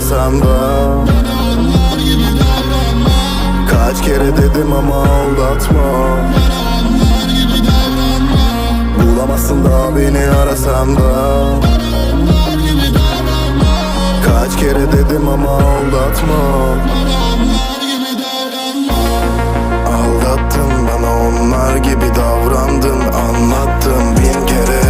arasam da Kaç kere dedim ama aldatma. Bulamazsın da beni arasam da Kaç kere dedim ama aldatma. Aldattın bana onlar gibi davrandın Anlattım bin kere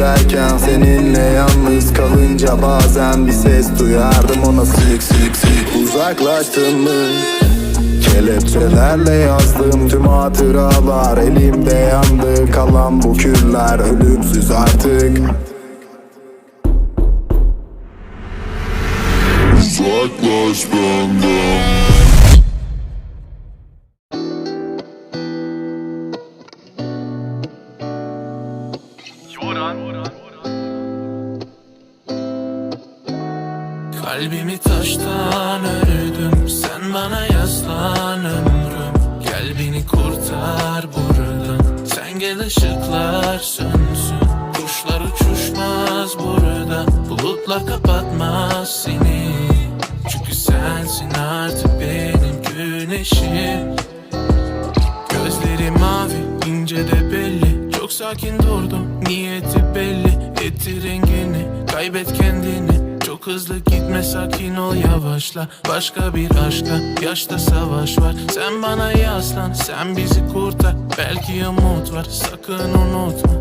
giderken Seninle yalnız kalınca bazen bir ses duyardım ona sık sık sık Uzaklaştın mı? Kelepçelerle yazdım tüm hatıralar. Elimde yandı kalan bu küller Ölümsüz artık. Uzaklaş benden Kalbimi taştan ördüm Sen bana yaslan ömrüm. Gel beni kurtar buradan Sen gel ışıklar sönsün. Kuşlar uçuşmaz burada Bulutlar kapatmaz seni. Çünkü sensin artık benim güneşim sakin durdum. Niyeti belli Etti rengini. Kaybet kendini. Çok hızlı gitme sakin ol yavaşla. Başka bir aşkla yaşta savaş var. Sen bana yaslan sen bizi kurtar. Belki umut var sakın unutma.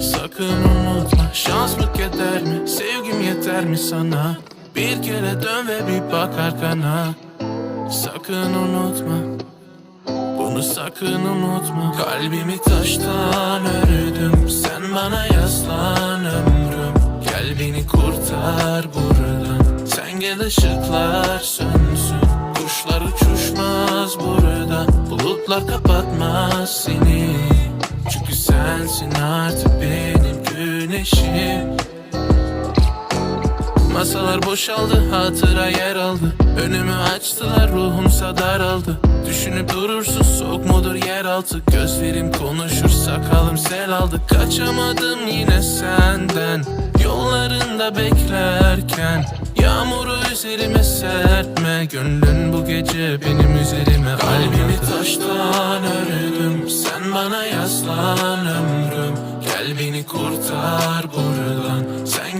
Sakın unutma. Şans mı keder mi? Sevgim yeter mi sana? Bir kere dön ve bir bak arkana. Sakın unutma bunu sakın unutma. Kalbimi taştan ördüm. Sen bana yaslan ömrüm. Gel beni kurtar buradan. Sen gel ışıklar sönsün. Kuşlar uçuşmaz burada Bulutlar kapatmaz seni. Çünkü sensin artık benim güneşim Masalar boşaldı, hatıra yer aldı. Önümü açtılar, ruhumsa daraldı Düşünüp durursun, soğuk mudur yeraltı? Gözlerim konuşur, sakalım sel aldı. Kaçamadım yine senden. Yollarında beklerken Yağmuru üzerime serpme. Gönlün bu gece benim üzerime Kalbimi taştan ördüm Sen bana yaslan ömrüm. Gel beni kurtar Sen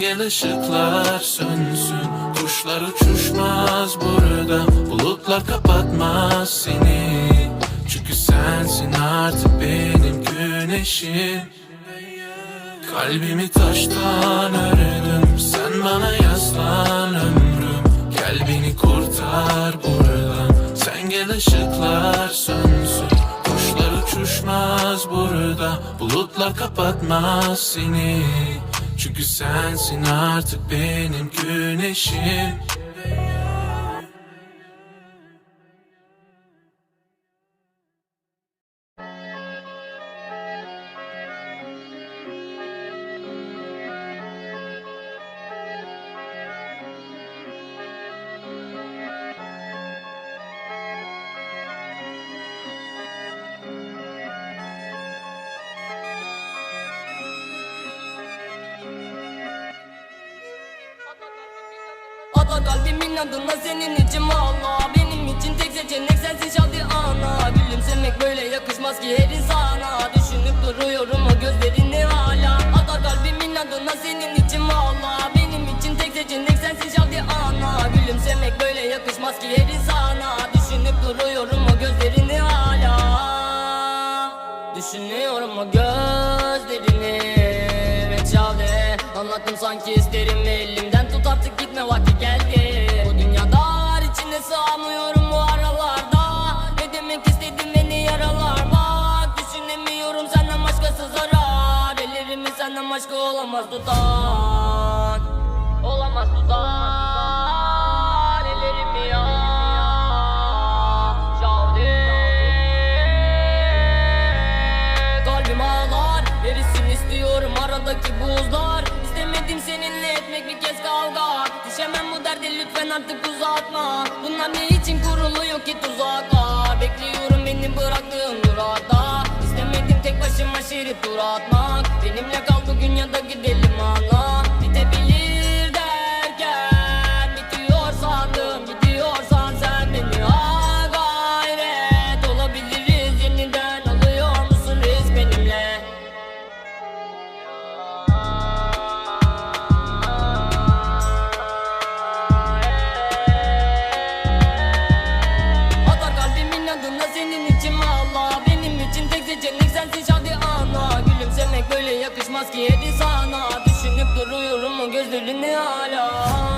gel ışıklar sönsün Kuşlar uçuşmaz burada Bulutlar kapatmaz seni. Çünkü sensin artık benim güneşim. Kalbimi taştan ördüm Sen bana yaslan ömrüm. Gel beni kurtar buradan Sen gel ışıklar sönsün Kuşlar uçuşmaz burada Bulutlar kapatmaz seni Çünkü sensin artık benim güneşim baba Kalbimin adına senin için valla. Benim için tek seçenek sensin şadi ana. Gülümsemek böyle yakışmaz ki her insana. Düşünüp duruyorum o gözlerini hala. Atar kalbimin adına senin için valla. Benim için tek seçenek sensin şadi ana. başka olamaz dudak. Olamaz dudak. Ellerim ya Şavdi Kalbim ağlar. Erisin istiyorum aradaki buzlar. İstemedim seninle etmek bir kez kavga. Düşemem bu derdi lütfen artık uzatma. Bunlar ne için kuruluyor ki tuzaklar? Bekliyorum beni bıraktığın durakta Başıma şerit tur atmak Benimle kal bugün ya da gidelim ağlar Yedi sana düşünüp duruyorum. O gözlerini hala?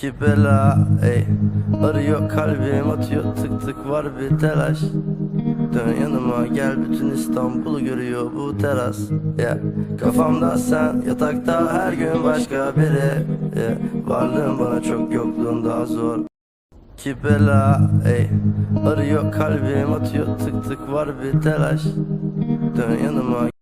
Ki bela ey. Arıyor kalbim atıyor. Tık tık var bir telaş. Dön yanıma gel bütün İstanbul'u görüyor bu teras. Yeah. Kafamda sen yatakta her gün başka biri. Yeah. Varlığın bana çok yokluğun daha zor. Ki bela ey. Arıyor kalbim atıyor. Tık tık var bir telaş. Dön yanıma